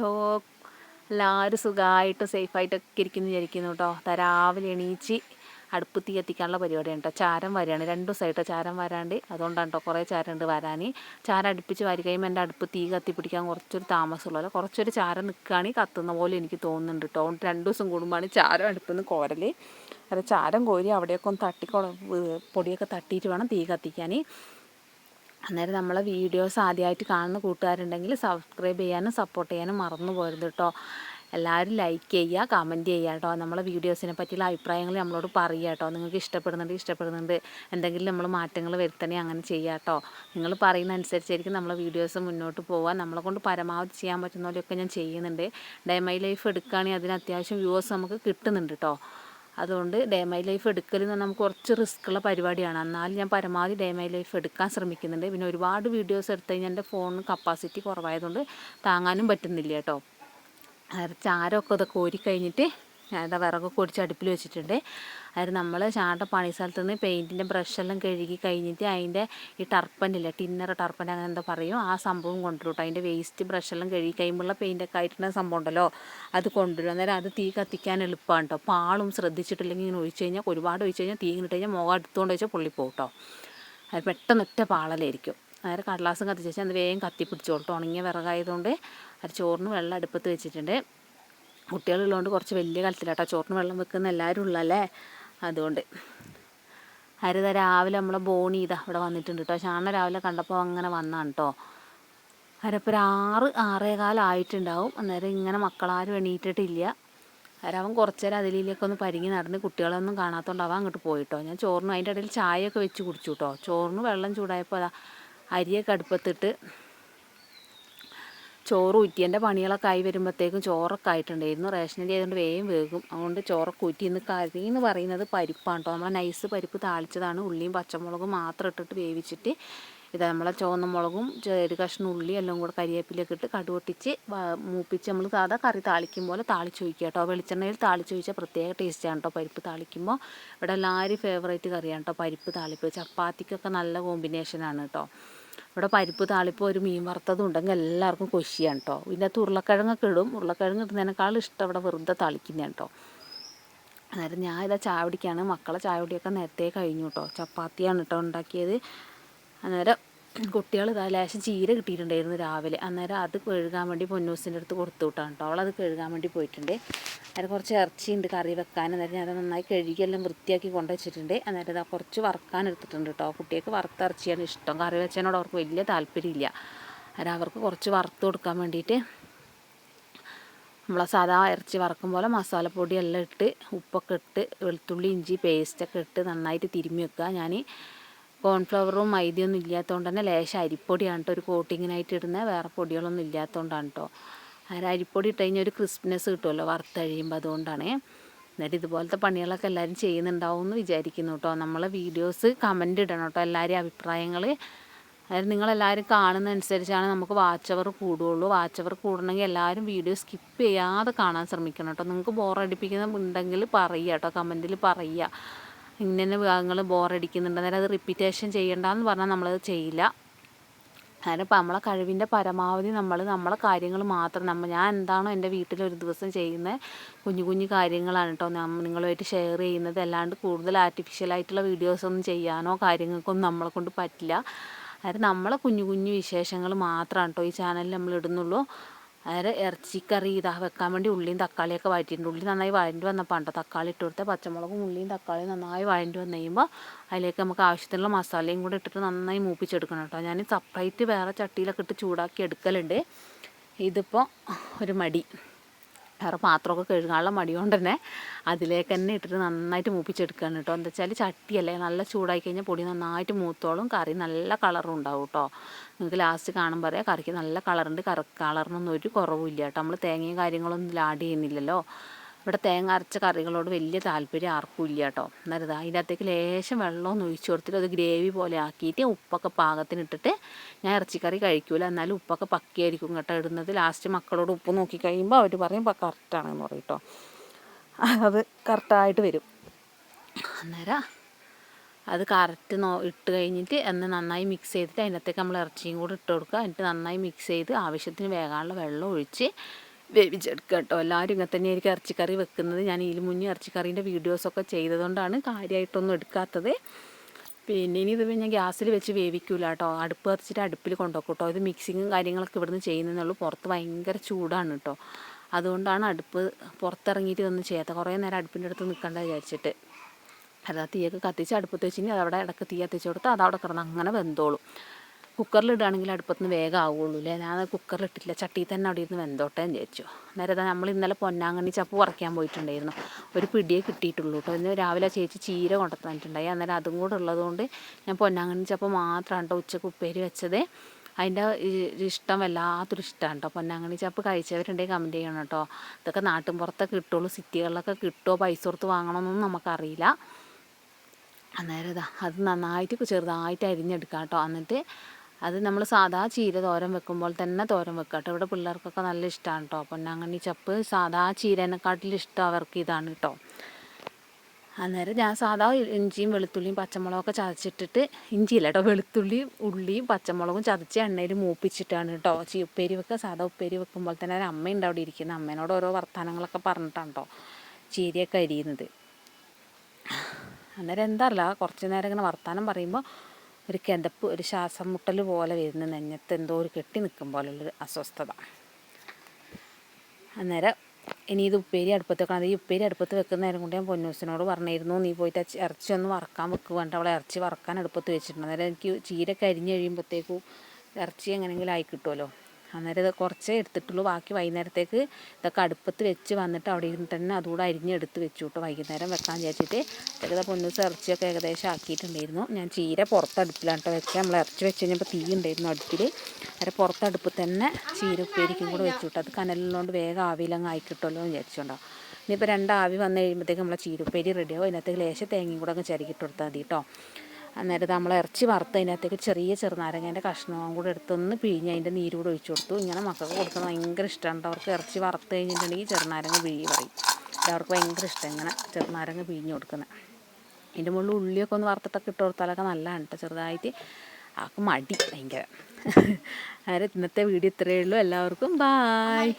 Hello എല്ലാവരും സുഖമായിട്ട് സേഫായിട്ടൊക്കെ ഇരിക്കുന്നു വിചാരിക്കുന്നു കേട്ടോ. രാവിലെ എണീച്ച് അടുപ്പ് തീ കത്തിക്കാനുള്ള പരിപാടിയാണ് കേട്ടോ. ചാരം വരികയാണ്. രണ്ട് ദിവസമായിട്ടോ ചാരം വരാണ്ട്. അതുകൊണ്ടാണ് കേട്ടോ കുറേ ചാരം ഉണ്ട് വരാൻ ചാരം അടുപ്പിച്ച് വാരി കഴിയുമ്പോൾ എന്റെ അടുപ്പ് തീ കത്തിപ്പിടിക്കാൻ കുറച്ചൊരു താമസമുള്ളല്ലോ കുറച്ചൊരു ചാരം നിൽക്കുകയാണെങ്കിൽ കത്തുന്ന പോലെ എനിക്ക് തോന്നുന്നുണ്ട് കേട്ടോ. അതുകൊണ്ട് രണ്ട് ദിവസം കൂടുമ്പോഴാണ് ചാരം അടുപ്പിൽ നിന്ന് കോരൽ അത് ചാരം കോരി അവിടെയൊക്കെ ഒന്ന് തട്ടി പൊടിയൊക്കെ തട്ടിയിട്ട് വേണം തീ കത്തിക്കാൻ. അന്നേരം നമ്മളെ വീഡിയോസ് ആദ്യമായിട്ട് കാണുന്ന കൂട്ടുകാരുണ്ടെങ്കിൽ സബ്സ്ക്രൈബ് ചെയ്യാനും സപ്പോർട്ട് ചെയ്യാനും മറന്നു പോരുത് കേട്ടോ എല്ലാവരും ലൈക്ക് ചെയ്യുക കമന്റ് ചെയ്യുക കേട്ടോ നമ്മളെ വീഡിയോസിനെ പറ്റിയുള്ള അഭിപ്രായങ്ങൾ നമ്മളോട് പറയുക കേട്ടോ നിങ്ങൾക്ക് ഇഷ്ടപ്പെടുന്നുണ്ട് ഇഷ്ടപ്പെടുന്നുണ്ട്. എന്തെങ്കിലും നമ്മൾ മാറ്റങ്ങൾ വരുത്തണേ അങ്ങനെ ചെയ്യുക കേട്ടോ നിങ്ങൾ പറയുന്ന അനുസരിച്ചായിരിക്കും നമ്മളെ വീഡിയോസ് മുന്നോട്ട് പോവുക. നമ്മളെ കൊണ്ട് പരമാവധി ചെയ്യാൻ പറ്റുന്ന പോലെയൊക്കെ ഞാൻ ചെയ്യുന്നുണ്ട്. മൈ ലൈഫ് എടുക്കുകയാണെങ്കിൽ അതിന് അത്യാവശ്യം വ്യൂവേഴ്സ് നമുക്ക് കിട്ടുന്നുണ്ട് കേട്ടോ അതുകൊണ്ട് ഡേ മൈ ലൈഫ് എടുക്കൽ എന്ന് നമുക്ക് കുറച്ച് റിസ്ക് ഉള്ള പരിപാടിയാണ്. എന്നാലും ഞാൻ പരമാവധി ഡേ മൈ ലൈഫ് എടുക്കാൻ ശ്രമിക്കുന്നുണ്ട്. പിന്നെ ഒരുപാട് വീഡിയോസ് എടുത്തു കഴിഞ്ഞാൽ എന്റെ ഫോണിന് കപ്പാസിറ്റി കുറവായതുകൊണ്ട് താങ്ങാനും പറ്റുന്നില്ല കേട്ടോ. ചാരമൊക്കെ ഇതൊക്കെ കോരി കഴിഞ്ഞിട്ട് ഞാനിതാ വിറകൊക്കെ ഒടിച്ച് അടുപ്പിൽ വെച്ചിട്ടുണ്ട്. അതായത് നമ്മൾ ചാട്ട പണി സ്ഥലത്ത് നിന്ന് പെയിന്റിന്റെ ബ്രഷെല്ലാം കഴുകി കഴിഞ്ഞിട്ട് അതിന്റെ ഈ ടർപ്പനില്ല ടിന്നർ ടർപ്പൻ അങ്ങനെ എന്താ പറയും. ആ സംഭവം കൊണ്ടുവരും അതിന്റെ വേസ്റ്റ് ബ്രഷെല്ലാം കഴുകി കഴിയുമ്പോഴുള്ള പെയിന്റൊക്കെ ആയിട്ടുള്ള സംഭവം ഉണ്ടല്ലോ. അത് കൊണ്ടുവരും. അന്നേരം അത് തീ കത്തിക്കാൻ എളുപ്പമാണ് കേട്ടോ പാളും ശ്രദ്ധിച്ചിട്ടില്ലെങ്കിൽ ഇങ്ങനെ ഒഴിച്ച് കഴിഞ്ഞാൽ ഒരുപാട് ഒഴിച്ച് കഴിഞ്ഞാൽ തീ ഇട്ട് കഴിഞ്ഞാൽ മുഖം എടുത്തുകൊണ്ട് വെച്ചാൽ പൊള്ളിപ്പോകും കേട്ടോ അത് പെട്ടെന്ന് ഒറ്റ പാളലായിരിക്കും. അതായത് കടലാസും കത്തിച്ച് വെച്ചാൽ അത് വേഗം കത്തി പിടിച്ചോളട്ടോ ഉണങ്ങിയ വിറകായതുകൊണ്ട് അത് ചോറിന് വെള്ളം അടുപ്പത്ത് വെച്ചിട്ടുണ്ട്. കുട്ടികളുള്ളതുകൊണ്ട് കുറച്ച് വലിയ കലത്തിലാട്ടോ. ചോറിന് വെള്ളം വെക്കുന്ന എല്ലാവരും ഉള്ളല്ലേ അതുകൊണ്ട്. ഹരിത രാവിലെ നമ്മളെ ബോണി ഇതാ ഇവിടെ വന്നിട്ടുണ്ട് കേട്ടോ ഷാണ രാവിലെ കണ്ടപ്പോൾ അങ്ങനെ വന്നാണ് കേട്ടോ ഹരപ്പോൾ ഒരു ആറ് ആറേകാലം ആയിട്ടുണ്ടാവും. അന്നേരം ഇങ്ങനെ മക്കളാരും എണീറ്റിട്ടില്ല. അവൻ കുറച്ച് നേരം അതിലേക്ക് ഒന്ന് പരിങ്ങി നടന്ന് കുട്ടികളൊന്നും കാണാത്തതുകൊണ്ട് അവൻ അങ്ങോട്ട് പോയിട്ടോ ഞാൻ ചോറിന് അതിന്റെ ഇടയിൽ ചായയൊക്കെ വെച്ച് കുടിച്ചു കേട്ടോ ചോറിന് വെള്ളം ചൂടായപ്പോൾ അരിയൊക്കെ അടുപ്പത്തിട്ട് ചോറ് ഊറ്റിയന്റെ പണികളൊക്കെ ആയി വരുമ്പോഴത്തേക്കും ചോറൊക്കെ ആയിട്ടുണ്ടായിരുന്നു. റേഷനരി ആയതുകൊണ്ട് വേഗം വേകും. അതുകൊണ്ട് ചോറൊക്കെ ഊറ്റി എന്ന് കറി എന്ന് പറയുന്നത് പരിപ്പാണ് കേട്ടോ നമ്മൾ നൈസ് പരിപ്പ് താളിച്ചതാണ്. ഉള്ളിയും പച്ചമുളകും മാത്രം ഇട്ടിട്ട് വേവിച്ചിട്ട് ഇത് നമ്മളെ ചുവന്ന മുളകും ചെറു കഷ്ണം ഉള്ളി എല്ലാം കൂടെ കരിയേപ്പിലൊക്കെ ഇട്ട് കടുവൊട്ടിച്ച് മൂപ്പിച്ച് നമ്മൾ സാധാ കറി താളിക്കും പോലെ താളിച്ച് ഒഴിക്കുക കേട്ടോ വെളിച്ചെണ്ണയിൽ താളിച്ച് ഒഴിച്ചാൽ പ്രത്യേക ടേസ്റ്റാണ് കേട്ടോ പരിപ്പ് താളിക്കുമ്പോൾ ഇവിടെ എല്ലാവരും ഫേവറേറ്റ് കറിയാണ് കേട്ടോ പരിപ്പ് താളിപ്പ്. ചപ്പാത്തിക്കൊക്കെ നല്ല കോമ്പിനേഷനാണ് കേട്ടോ ഇവിടെ പരിപ്പ് താളിപ്പ് ഒരു മീൻ വറുത്തതും ഉണ്ടെങ്കിൽ എല്ലാവർക്കും കൊശിയാണ് കേട്ടോ പിന്നെ അത് ഉരുളക്കിഴങ്ങൊക്കെ ഇടും. ഉരുളക്കിഴങ്ങ് ഇടുന്നതിനേക്കാൾ ഇഷ്ടം ഇവിടെ വെറുതെ തളിക്കുന്നതാണ് കേട്ടോ അന്നേരം ഞാൻ ഇതാ ചായ കുടിക്കുകയാണ് മക്കളെ ചായ കുടിയൊക്കെ നേരത്തെ കഴിഞ്ഞു കേട്ടോ ചപ്പാത്തിയാണ് കേട്ടോ ഉണ്ടാക്കിയത്. അന്നേരം കുട്ടികൾ ഇതാ ലേശം ചീര കിട്ടിയിട്ടുണ്ടായിരുന്നു രാവിലെ. അന്നേരം അത് കഴുകാൻ വേണ്ടി പൊന്നൂസിന്റെ അടുത്ത് കൊടുത്തു വിട്ടാണ് കേട്ടോ അവളത് കഴുകാൻ വേണ്ടി പോയിട്ടുണ്ട്. അന്നേരം കുറച്ച് ഇറച്ചിയുണ്ട് കറി വെക്കാൻ. അന്നേരം ഞാൻ അത് നന്നായി കഴുകിയെല്ലാം വൃത്തിയാക്കി കൊണ്ടു വെച്ചിട്ടുണ്ട്. അന്നേരം അത് കുറച്ച് വറുക്കാൻ എടുത്തിട്ടുണ്ട് കേട്ടോ കുട്ടികൾക്ക് വറുത്ത ഇറച്ചിയാണ് ഇഷ്ടം. കറി വെച്ചതിനോട് അവർക്ക് വലിയ താല്പര്യമില്ല അന്നേരം അവർക്ക് കുറച്ച് വറുത്ത് കൊടുക്കാൻ വേണ്ടിയിട്ട് നമ്മളെ സാധാ ഇറച്ചി വറക്കും പോലെ മസാലപ്പൊടി എല്ലാം ഇട്ട് ഉപ്പൊക്കെ ഇട്ട് വെളുത്തുള്ളി ഇഞ്ചി പേസ്റ്റൊക്കെ ഇട്ട് നന്നായിട്ട് തിരുമ്മി വെക്കുക. ഞാൻ കോൺഫ്ലവറും മൈദയൊന്നും ഇല്ലാത്തതുകൊണ്ട് തന്നെ ലേശം അരിപ്പൊടിയാണ് കേട്ടോ ഒരു കോട്ടിങ്ങിനായിട്ട് ഇടുന്നത്. വേറെ പൊടികളൊന്നും ഇല്ലാത്തതുകൊണ്ടാണ് കേട്ടോ അരിപ്പൊടി ഇട്ട് കഴിഞ്ഞാൽ ഒരു ക്രിസ്പിനെസ് കിട്ടുമല്ലോ വറുത്തഴിയുമ്പോൾ അതുകൊണ്ടാണ്. എന്നിട്ട് ഇതുപോലത്തെ പണികളൊക്കെ എല്ലാവരും ചെയ്യുന്നുണ്ടാവും എന്ന് വിചാരിക്കുന്നു കേട്ടോ. നമ്മളെ വീഡിയോസ് കമന്റ് ഇടണം കേട്ടോ എല്ലാവരെയും അഭിപ്രായങ്ങൾ അതായത് നിങ്ങളെല്ലാവരും കാണുന്ന അനുസരിച്ചാണ് നമുക്ക് വാച്ച് അവർ കൂടുകയുള്ളൂ. വാച്ച് അവർ കൂടണമെങ്കിൽ എല്ലാവരും വീഡിയോ സ്കിപ്പ് ചെയ്യാതെ കാണാൻ ശ്രമിക്കണം കേട്ടോ. നിങ്ങൾക്ക് ബോറടിപ്പിക്കുന്ന ഉണ്ടെങ്കിൽ പറയുക കേട്ടോ കമന്റിൽ പറയുക. ഇങ്ങനെ ഭാഗങ്ങൾ ബോറടിക്കുന്നുണ്ട് അത് റിപ്പീറ്റേഷൻ ചെയ്യണ്ടെന്ന് പറഞ്ഞാൽ നമ്മളത് ചെയ്യില്ല. അങ്ങനെ ഇപ്പം നമ്മളെ കഴിവിന്റെ പരമാവധി നമ്മൾ നമ്മളെ കാര്യങ്ങൾ മാത്രം നമ്മൾ ഞാൻ എന്താണോ എന്റെ വീട്ടിൽ ഒരു ദിവസം ചെയ്യുന്ന കുഞ്ഞു കുഞ്ഞു കാര്യങ്ങളാണ് കേട്ടോ നിങ്ങളുമായിട്ട് ഷെയർ ചെയ്യുന്നത്. അല്ലാണ്ട് കൂടുതൽ ആർട്ടിഫിഷ്യലായിട്ടുള്ള വീഡിയോസ് ഒന്നും ചെയ്യാനോ കാര്യങ്ങൾക്കൊന്നും നമ്മളെ കൊണ്ട് പറ്റില്ല. അതായത് നമ്മളെ കുഞ്ഞു കുഞ്ഞു വിശേഷങ്ങൾ മാത്രമാണ് കേട്ടോ ഈ ചാനലിൽ നമ്മൾ ഇടുന്നുള്ളൂ. അതായത് ഇറച്ചിക്കറി ഇതാ വെക്കാൻ വേണ്ടി ഉള്ളിയും തക്കാളിയൊക്കെ വഴറ്റിയിട്ടുണ്ട്. ഉള്ളി നന്നായി വഴണ്ടി വന്നപ്പോൾ ഉണ്ടോ തക്കാളി ഇട്ട് കൊടുത്ത പച്ചമുളകും ഉള്ളിയും തക്കാളിയും നന്നായി വഴണ്ടി വന്നു കഴിയുമ്പോൾ അതിലേക്ക് നമുക്ക് ആവശ്യത്തിനുള്ള മസാലയും കൂടെ ഇട്ടിട്ട് നന്നായി മൂപ്പിച്ചെടുക്കണം കേട്ടോ. ഞാൻ സെപ്പറേറ്റ് വേറെ ചട്ടിയിലൊക്കെ ഇട്ട് ചൂടാക്കി എടുക്കലുണ്ട്. ഇതിപ്പോൾ ഒരു മടി. വേറെ പാത്രമൊക്കെ കഴുകാനുള്ള മടി കൊണ്ട് തന്നെ അതിലേക്ക് തന്നെ ഇട്ടിട്ട് നന്നായിട്ട് മൂപ്പിച്ചെടുക്കുകയാണ് കേട്ടോ. എന്താ വെച്ചാൽ ചട്ടിയല്ലേ നല്ല ചൂടായി കഴിഞ്ഞാൽ പൊടി നന്നായിട്ട് മൂത്തോളും കറി നല്ല കളറും ഉണ്ടാവും കേട്ടോ. നിങ്ങൾക്ക് ലാസ്റ്റ് കാണുമ്പോൾ പറയാം കറിക്ക് നല്ല കളറുണ്ട് കറ കളറിനൊന്നും ഒരു കുറവുമില്ല കേട്ടോ. നമ്മൾ തേങ്ങയും കാര്യങ്ങളൊന്നും ആഡ് ചെയ്യുന്നില്ലല്ലോ. ഇവിടെ തേങ്ങ അരച്ച കറികളോട് വലിയ താല്പര്യം ആർക്കും ഇല്ല കേട്ടോ. എന്നാലും ഇതാ അതിനകത്തേക്ക് ലേശം വെള്ളമൊന്നും ഒഴിച്ചു കൊടുത്തിട്ട് അത് ഗ്രേവി പോലെ ആക്കിയിട്ട് ഉപ്പൊക്കെ പാകത്തിനിട്ടിട്ട് ഞാൻ ഇറച്ചിക്കറി കഴിക്കൂല. എന്നാലും ഉപ്പൊക്കെ പക്കിയായിരിക്കും കേട്ടോ ഇടുന്നത്. ലാസ്റ്റ് മക്കളോട് ഉപ്പ് നോക്കി കഴിയുമ്പോൾ അവർ പറയും കറക്റ്റാണെന്ന് പറയും കേട്ടോ അത് കറക്റ്റായിട്ട് വരും. അന്നേരം അത് കറക്റ്റ് നോ ഇട്ട് കഴിഞ്ഞിട്ട് എന്ന് നന്നായി മിക്സ് ചെയ്തിട്ട് അതിനകത്തേക്ക് നമ്മൾ ഇറച്ചിയും കൂടി ഇട്ട് കൊടുക്കുക. എന്നിട്ട് നന്നായി മിക്സ് ചെയ്ത് ആവശ്യത്തിന് വേകാനുള്ള വെള്ളം ഒഴിച്ച് വേവിച്ചെടുക്കുക കേട്ടോ. എല്ലാവരും ഇങ്ങനെ തന്നെ ആയിരിക്കും ഇറച്ചിക്കറി വെക്കുന്നത്. ഞാൻ ഇതിൽ മുന്നേ ഇറച്ചിക്കറീന്റെ വീഡിയോസൊക്കെ ചെയ്തതുകൊണ്ടാണ് കാര്യമായിട്ടൊന്നും എടുക്കാത്തത്. പിന്നെ ഇനി ഇത് ഞാൻ ഗ്യാസിൽ വെച്ച് വേവിക്കൂല കേട്ടോ. അടുപ്പ് കത്തിച്ചിട്ട് അടുപ്പിൽ കൊണ്ടുപോകും കേട്ടോ. ഇത് മിക്സിങ്ങും കാര്യങ്ങളൊക്കെ ഇവിടുന്ന് ചെയ്യുന്നതെന്നുള്ളൂ പുറത്ത് ഭയങ്കര ചൂടാണ് കേട്ടോ. അതുകൊണ്ടാണ് അടുപ്പ് പുറത്തിറങ്ങിയിട്ട് ഇതൊന്നും ചെയ്യാത്ത കുറേ നേരം അടുപ്പിന്റെ അടുത്ത് നിൽക്കണ്ട വിചാരിച്ചിട്ട്. അതാ തീയൊക്കെ കത്തിച്ച് അടുപ്പത്ത് വെച്ചിട്ട് അതവിടെ ഇടയ്ക്ക് തീ കത്തിച്ച് കൊടുത്ത് അതവിടെ കിടന്ന് അങ്ങനെ വെന്തോളും. കുക്കറിൽ ഇടുകയാണെങ്കിൽ അടുപ്പത്ത് നിന്ന് വേഗം ആവുള്ളൂ അല്ലേ ഞാൻ കുക്കറിൽ ഇട്ടില്ല ചട്ടിയിൽ തന്നെ അവിടെ ഇരുന്ന് വെന്തോട്ടേ വിചാരിച്ചു. അന്നേരം നമ്മൾ ഇന്നലെ പൊന്നാങ്കണ്ണി ചപ്പ് പറിക്കാൻ പോയിട്ടുണ്ടായിരുന്നു. ഒരു പിടിയേ കിട്ടിയിട്ടുള്ളൂ കേട്ടോ ഇന്ന് രാവിലെ ചേച്ചി ചീര കൊണ്ടുത്തന്നിട്ടുണ്ടായി അന്നേരം അതും കൂടെ ഉള്ളതുകൊണ്ട് ഞാൻ പൊന്നാങ്കണ്ണി ചപ്പ് മാത്രമാണ് കേട്ടോ ഉച്ചയ്ക്ക് ഉപ്പേരി വെച്ചത്. അതിന്റെ ഇഷ്ടം വല്ലാത്തൊരു ഇഷ്ടമാണ് കേട്ടോ പൊന്നാങ്കണ്ണി ചപ്പ് കഴിച്ചവരുണ്ടെങ്കിൽ കമന്റ് ചെയ്യണം കേട്ടോ ഇതൊക്കെ നാട്ടിൻ പുറത്തൊക്കെ കിട്ടുള്ളൂ. സിറ്റികളിലൊക്കെ കിട്ടുമോ പൈസ കൊടുത്ത് വാങ്ങണമെന്നൊന്നും നമുക്കറിയില്ല. അന്നേരം അത് നന്നായിട്ട് ചെറുതായിട്ട് അരിഞ്ഞെടുക്കാം കേട്ടോ എന്നിട്ട് അത് നമ്മൾ സാധാ ചീര തോരൻ വെക്കുമ്പോൾ തന്നെ തോരൻ വെക്കുക കേട്ടോ ഇവിടെ പിള്ളേർക്കൊക്കെ നല്ല ഇഷ്ടമാണ് കേട്ടോ പൊന്നാങ്കണ്ണി ചപ്പ് സാധാ ചീരനെക്കാട്ടിലും ഇഷ്ടം അവർക്ക് ഇതാണ് കേട്ടോ അന്നേരം ഞാൻ സാധാ ഇഞ്ചിയും വെളുത്തുള്ളിയും പച്ചമുളകൊക്കെ ചതച്ചിട്ടിട്ട് ഇഞ്ചിയില്ല കേട്ടോ വെളുത്തുള്ളിയും ഉള്ളിയും പച്ചമുളകും ചതച്ച് എണ്ണയിൽ മൂപ്പിച്ചിട്ടാണ് കേട്ടോ ചീ ഉപ്പേരി വെക്കുക സാധാ ഉപ്പേരി വെക്കുമ്പോൾ തന്നെ ഒരു അമ്മയുണ്ട് അവിടെ ഇരിക്കുന്നത് അമ്മേനോട് ഓരോ വർത്തമാനങ്ങളൊക്കെ പറഞ്ഞിട്ടാണ് കേട്ടോ ചീരയൊക്കെ അരിയുന്നത്. അന്നേരം എന്താ അറിയില്ല. കുറച്ച് നേരം ഇങ്ങനെ വർത്താനം പറയുമ്പോൾ ഒരു കിതപ്പ് ഒരു ശ്വാസം മുട്ടൽ പോലെ വരുന്ന നെഞ്ഞത്ത് എന്തോ ഒരു കെട്ടി നിൽക്കും പോലുള്ളൊരു അസ്വസ്ഥത. അന്നേരം ഇനി ഇത് ഉപ്പേരി അടുപ്പത്ത് വെക്കണം ഈ ഉപ്പേരി അടുപ്പത്ത് വെക്കുന്ന നേരം കൊണ്ട് ഞാൻ പൊന്നൂസിനോട് പറഞ്ഞിരുന്നു നീ പോയിട്ട് ഇറച്ചി ഒന്ന് വറക്കാൻ വെക്കുക വേണ്ട. അവളെ ഇറച്ചി വറക്കാൻ അടുപ്പത്ത് വെച്ചിട്ടുണ്ട്. അന്നേരം എനിക്ക് ചീര കരിഞ്ഞ് കഴിയുമ്പോഴത്തേക്കും ഇറച്ചി എങ്ങനെയെങ്കിലും ആയി കിട്ടുമല്ലോ അന്നേരം ഇത് കുറച്ചേ എടുത്തിട്ടുള്ളൂ. ബാക്കി വൈകുന്നേരത്തേക്ക് ഇതൊക്കെ അടുപ്പത്ത് വെച്ച് വന്നിട്ട് അവിടെ ഇരുന്ന് തന്നെ അതുകൂടെ അരിഞ്ഞെടുത്ത് വെച്ചു കേട്ടോ വൈകുന്നേരം വെക്കാൻ വിചാരിച്ചിട്ട്. ഇതൊക്കെ പൊന്നൂസ് ഇറച്ചിയൊക്കെ ഏകദേശം ആക്കിയിട്ടുണ്ടായിരുന്നു. ഞാൻ ചീര പുറത്ത് അടുപ്പിലാണ് കേട്ടോ വെച്ചാൽ നമ്മൾ ഇറച്ചി വെച്ച് കഴിഞ്ഞപ്പോൾ തീ ഉണ്ടായിരുന്നു അടുപ്പിൽ അന്നേരം പുറത്ത് അടുപ്പ് തന്നെ ചീര ഉപ്പേരിക്കും കൂടെ വെച്ചു കേട്ടോ. അത് കനലിലോണ്ട് വേഗം ആവിയിലങ്ങ് ആയി കിട്ടുമല്ലോ എന്ന് വിചാരിച്ചുകൊണ്ടോ. ഇനിയിപ്പോൾ രണ്ട് ആവി വന്നു കഴിയുമ്പോഴത്തേക്ക് നമ്മളെ ചീരുപ്പേരി റെഡിയാവും അതിനകത്തേക്ക് ലേശം തേങ്ങയും കൂടെ അങ്ങ് ചിരകിട്ട് കൊടുത്താൽ മതി കേട്ടോ. അന്നേരം നമ്മൾ ഇറച്ചി വറുത്ത് അതിനകത്തേക്ക് ചെറിയ ചെറുനാരങ്ങേന്റെ കഷ്ണവും കൂടെ എടുത്തൊന്ന് പിഴിഞ്ഞ് അതിന്റെ നീര് കൂടെ ഒഴിച്ചു കൊടുത്തു. ഇങ്ങനെ മക്കൾക്ക് കൊടുക്കുന്നത് ഭയങ്കര ഇഷ്ടമാണ് അവർക്ക് ഇറച്ചി വറുത്ത് കഴിഞ്ഞിട്ടുണ്ടെങ്കിൽ ചെറുനാരങ്ങ പിഴി പറയും. അവർക്ക് ഭയങ്കര ഇഷ്ടം ഇങ്ങനെ ചെറുനാരങ്ങ പിഴിഞ്ഞ് കൊടുക്കുന്നത് അതിന്റെ മുകളിൽ ഉള്ളിയൊക്കെ ഒന്ന് വറുത്തിട്ടൊക്കെ ഇട്ട് കൊടുത്താലൊക്കെ നല്ലതാണ് കേട്ടോ ചെറുതായിട്ട് ആൾക്ക് മടി ഭയങ്കര. അതായത് ഇന്നത്തെ വീഡിയോ ഇത്രയേ ഉള്ളൂ. എല്ലാവർക്കും ബായ്